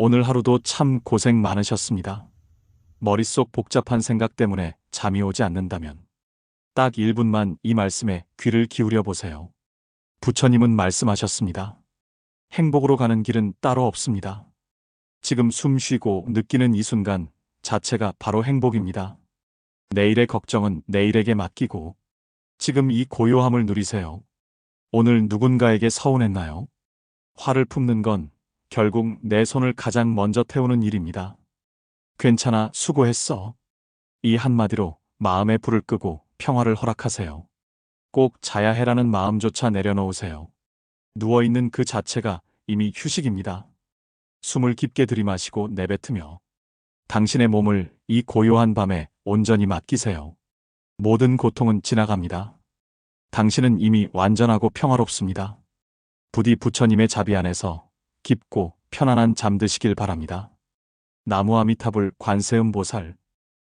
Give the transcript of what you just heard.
오늘 하루도 참 고생 많으셨습니다. 머릿속 복잡한 생각 때문에 잠이 오지 않는다면 딱 1분만 이 말씀에 귀를 기울여 보세요. 부처님은 말씀하셨습니다. 행복으로 가는 길은 따로 없습니다. 지금 숨 쉬고 느끼는 이 순간 자체가 바로 행복입니다. 내일의 걱정은 내일에게 맡기고 지금 이 고요함을 누리세요. 오늘 누군가에게 서운했나요? 화를 품는 건 결국 내 손을 가장 먼저 태우는 일입니다. 괜찮아, 수고했어. 이 한마디로 마음의 불을 끄고 평화를 허락하세요. 꼭 자야 해라는 마음조차 내려놓으세요. 누워있는 그 자체가 이미 휴식입니다. 숨을 깊게 들이마시고 내뱉으며 당신의 몸을 이 고요한 밤에 온전히 맡기세요. 모든 고통은 지나갑니다. 당신은 이미 완전하고 평화롭습니다. 부디 부처님의 자비 안에서 깊고 편안한 잠 드시길 바랍니다. 나무 아미타불 관세음 보살